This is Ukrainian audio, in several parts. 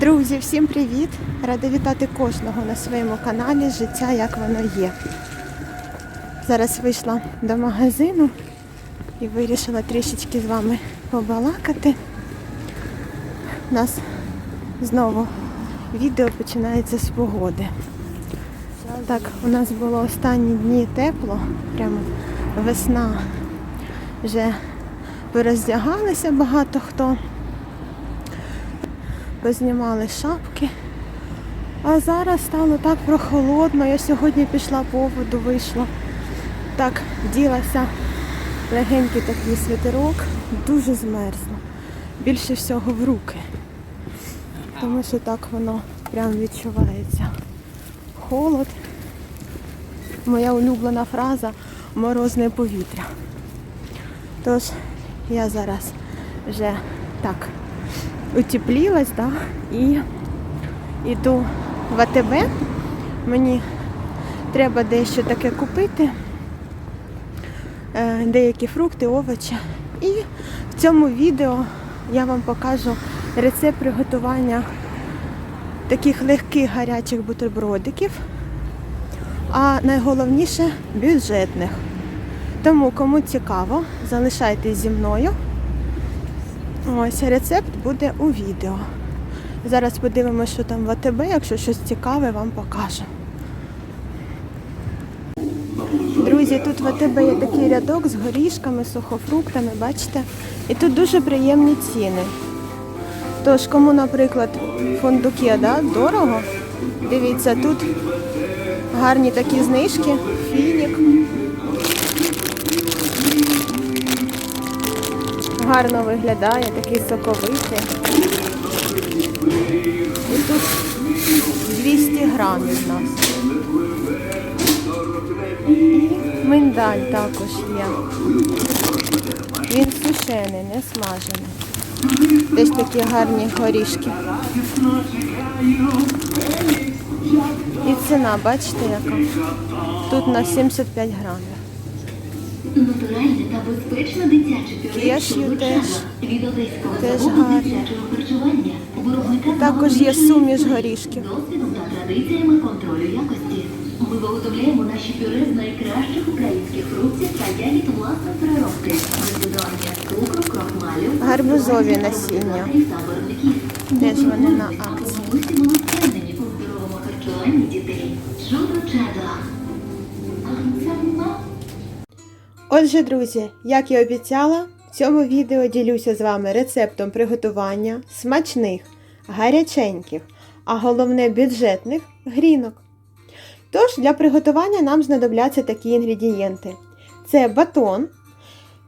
Друзі, всім привіт! Рада вітати кожного на своєму каналі Життя як воно є. Зараз вийшла до магазину і вирішила трішечки з вами побалакати. У нас знову відео починається з погоди. Так, у нас було останні дні тепло, прямо весна. Вже пороздягалися багато хто познімали шапки. А зараз стало так прохолодно. Я сьогодні пішла по воду, вийшла. Так, вділася легенький такий світерок, дуже змерзла. Більше всього в руки. Тому що так воно прям відчувається. Холод. Моя улюблена фраза морозне повітря. Тож я зараз вже так утеплілась, да, і йду в АТБ. Мені треба дещо таке купити, е, деякі фрукти, овочі. І в цьому відео я вам покажу рецепт приготування таких легких гарячих бутербродиків, а найголовніше бюджетних. Тому, кому цікаво, залишайтесь зі мною. Ось рецепт буде у відео. Зараз подивимося, що там в АТБ, якщо щось цікаве, вам покажу. Друзі, тут в АТБ є такий рядок з горішками, сухофруктами, бачите? І тут дуже приємні ціни. Тож, кому, наприклад, фундуки да, дорого, дивіться, тут гарні такі знижки, Гарно виглядає, такий соковитий. І тут 200 грамів у нас. І миндаль також є. Він сушений, не смажений. Десь такі гарні горішки. І ціна, бачите, яка? Тут на 75 грамів. Натуральне та безпечне дитяче пюре теж. Від одеського Теж дитячого харчування. Виробника Також є суміш на горішків. Досвідом та традиціями контролю якості. Ми виготовляємо наші пюре з найкращих українських фруктів та ягід власної переробки. Без додавання цукру, крохмалю, Гарбузові насіння. Теж вони на акції. Ми впевнені у здоровому харчуванні дітей. Чудо чадо. Отже, друзі, як і обіцяла, в цьому відео ділюся з вами рецептом приготування смачних, гаряченьких, а головне бюджетних грінок. Тож, для приготування нам знадобляться такі інгредієнти: це батон.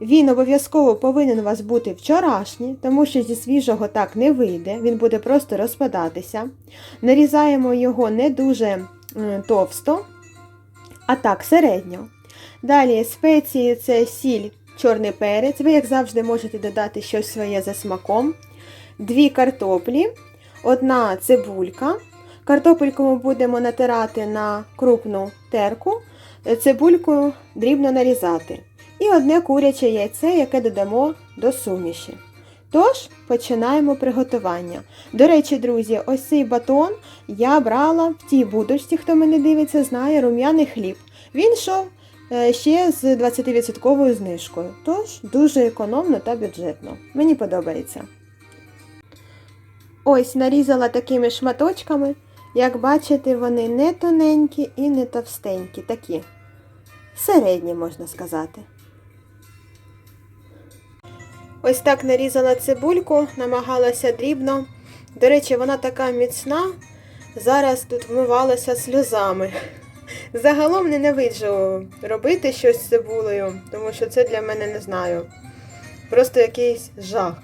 Він обов'язково повинен у вас бути вчорашній, тому що зі свіжого так не вийде, він буде просто розпадатися. Нарізаємо його не дуже м, товсто, а так середньо. Далі спеції це сіль, чорний перець. Ви, як завжди, можете додати щось своє за смаком. Дві картоплі, одна цибулька. Картопельку ми будемо натирати на крупну терку, цибульку дрібно нарізати. І одне куряче яйце, яке додамо до суміші. Тож, починаємо приготування. До речі, друзі, ось цей батон я брала в тій будочці, хто мене дивиться, знає рум'яний хліб. Він йшов ще з 20% знижкою. Тож дуже економно та бюджетно. Мені подобається. Ось нарізала такими шматочками. Як бачите, вони не тоненькі і не товстенькі, такі середні, можна сказати. Ось так нарізала цибульку, намагалася дрібно. До речі, вона така міцна. Зараз тут вмивалася сльозами. Загалом ненавиджу робити щось з цибулею, тому що це для мене не знаю. Просто якийсь жах.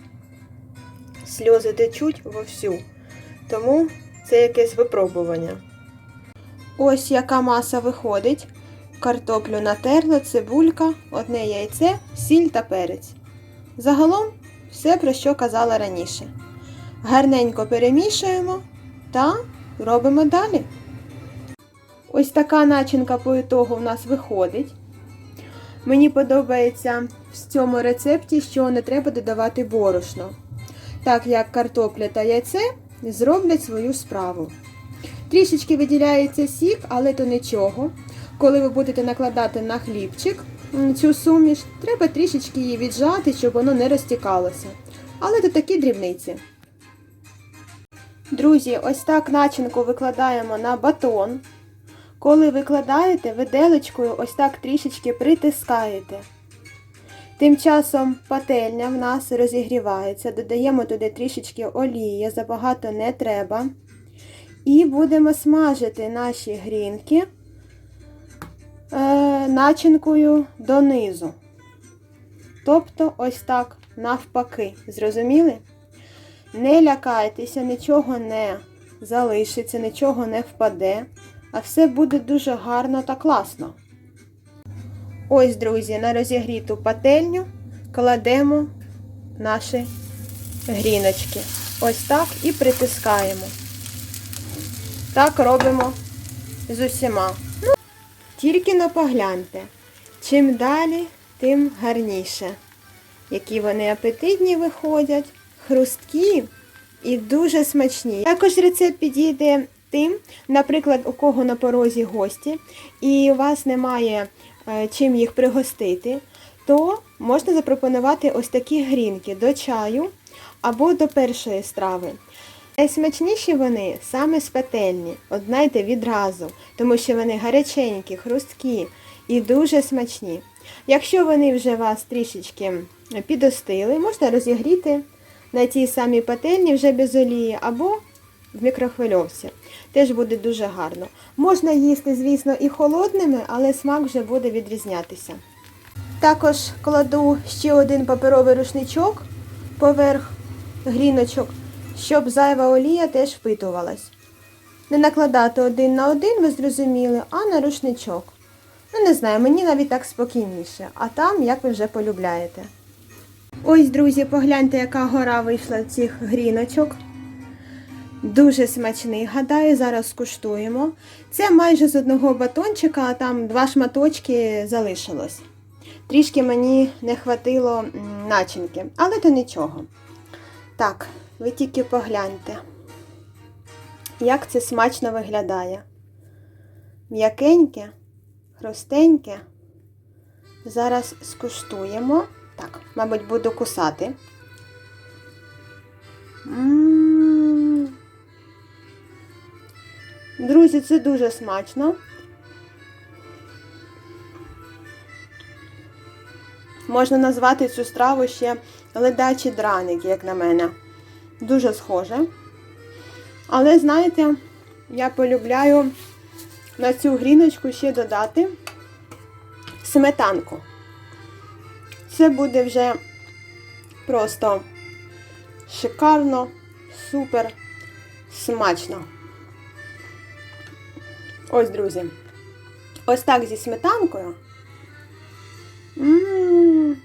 Сльози течуть вовсю. Тому це якесь випробування. Ось яка маса виходить. Картоплю натерла, цибулька, одне яйце, сіль та перець. Загалом все, про що казала раніше. Гарненько перемішуємо та робимо далі. Ось така начинка по ітогу в нас виходить. Мені подобається в цьому рецепті, що не треба додавати борошно. Так як картопля та яйце зроблять свою справу. Трішечки виділяється сік, але то нічого. Коли ви будете накладати на хлібчик цю суміш, треба трішечки її віджати, щоб воно не розтікалося. Але то такі дрібниці. Друзі, ось так начинку викладаємо на батон. Коли викладаєте, виделечкою ось так трішечки притискаєте. Тим часом пательня в нас розігрівається, додаємо туди трішечки олії, забагато не треба. І будемо смажити наші грінки е, начинкою донизу. Тобто ось так навпаки. Зрозуміли? Не лякайтеся, нічого не залишиться, нічого не впаде, а все буде дуже гарно та класно. Ось, друзі, на розігріту пательню кладемо наші гріночки. Ось так і притискаємо. Так робимо з усіма. Ну, тільки но погляньте. Чим далі, тим гарніше. Які вони апетитні виходять, хрусткі і дуже смачні. Також рецепт підійде тим, наприклад, у кого на порозі гості, і у вас немає е, чим їх пригостити, то можна запропонувати ось такі грінки до чаю або до першої страви. Найсмачніші вони саме з пательні, от знайте відразу, тому що вони гаряченькі, хрусткі і дуже смачні. Якщо вони вже вас трішечки підостили, можна розігріти на тій самій пательні вже без олії або в мікрохвильовці. Теж буде дуже гарно. Можна їсти, звісно, і холодними, але смак вже буде відрізнятися. Також кладу ще один паперовий рушничок поверх гріночок, щоб зайва олія теж впитувалась. Не накладати один на один, ви зрозуміли, а на рушничок. Ну, не знаю, мені навіть так спокійніше, а там, як ви вже полюбляєте. Ось, друзі, погляньте, яка гора вийшла цих гріночок. Дуже смачний. Гадаю, зараз скуштуємо. Це майже з одного батончика, а там два шматочки залишилось. Трішки мені не хватило начинки, але то нічого. Так, ви тільки погляньте, як це смачно виглядає. М'якеньке, хрустеньке. Зараз скуштуємо. Так, мабуть, буду кусати. М. Друзі, це дуже смачно. Можна назвати цю страву ще ледачі драники, як на мене. Дуже схоже. Але, знаєте, я полюбляю на цю гріночку ще додати сметанку. Це буде вже просто шикарно, супер смачно. Ось, друзі. Ось так зі сметанкою. М,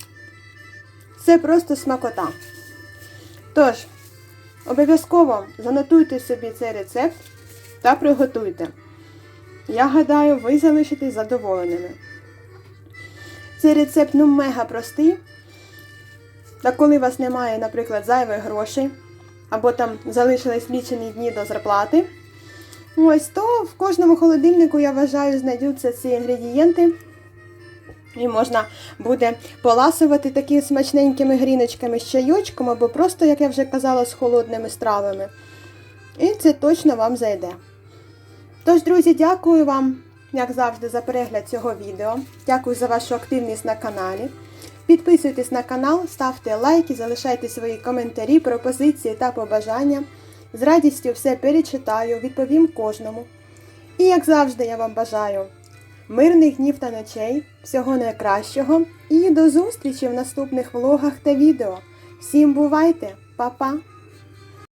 Це просто смакота. Тож, обов'язково занотуйте собі цей рецепт та приготуйте. Я гадаю, ви залишитесь задоволеними. Цей рецепт ну мега простий. Та коли у вас немає, наприклад, зайвих грошей, або там залишились лічені дні до зарплати, ось то в кожному холодильнику, я вважаю, знайдуться ці інгредієнти. І можна буде поласувати такими смачненькими гріночками з чайочком, або просто, як я вже казала, з холодними стравами. І це точно вам зайде. Тож, друзі, дякую вам, як завжди, за перегляд цього відео. Дякую за вашу активність на каналі. Підписуйтесь на канал, ставте лайки, залишайте свої коментарі, пропозиції та побажання. З радістю все перечитаю, відповім кожному. І як завжди, я вам бажаю мирних днів та ночей, всього найкращого і до зустрічі в наступних влогах та відео. Всім бувайте, Па-па!